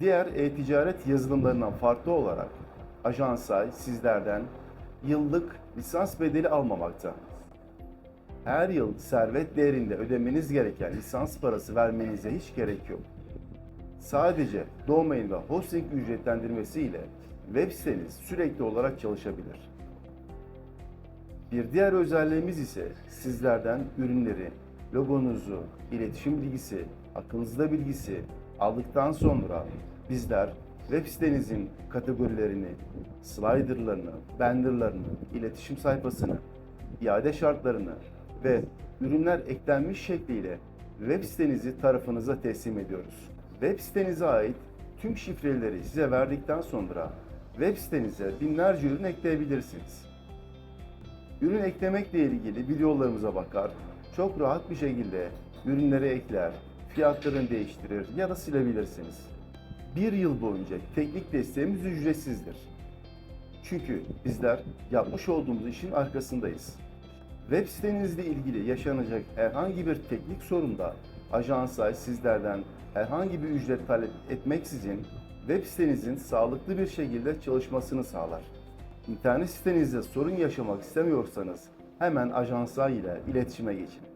Diğer e-ticaret yazılımlarından farklı olarak Ajansay sizlerden yıllık lisans bedeli almamakta. Her yıl servet değerinde ödemeniz gereken lisans parası vermenize hiç gerek yok. Sadece domain ve hosting ücretlendirmesi ile web siteniz sürekli olarak çalışabilir. Bir diğer özelliğimiz ise sizlerden ürünleri, logonuzu, iletişim bilgisi, aklınızda bilgisi aldıktan sonra bizler web sitenizin kategorilerini, sliderlarını, bannerlarını, iletişim sayfasını, iade şartlarını ve ürünler eklenmiş şekliyle web sitenizi tarafınıza teslim ediyoruz. Web sitenize ait tüm şifreleri size verdikten sonra web sitenize binlerce ürün ekleyebilirsiniz. Ürün eklemekle ilgili videolarımıza bakar, çok rahat bir şekilde ürünleri ekler, fiyatlarını değiştirir ya da silebilirsiniz. Bir yıl boyunca teknik desteğimiz ücretsizdir. Çünkü bizler yapmış olduğumuz işin arkasındayız. Web sitenizle ilgili yaşanacak herhangi bir teknik sorunda Ajansay sizlerden herhangi bir ücret talep etmeksizin web sitenizin sağlıklı bir şekilde çalışmasını sağlar. İnternet sitenizde sorun yaşamak istemiyorsanız hemen Ajansay ile iletişime geçin.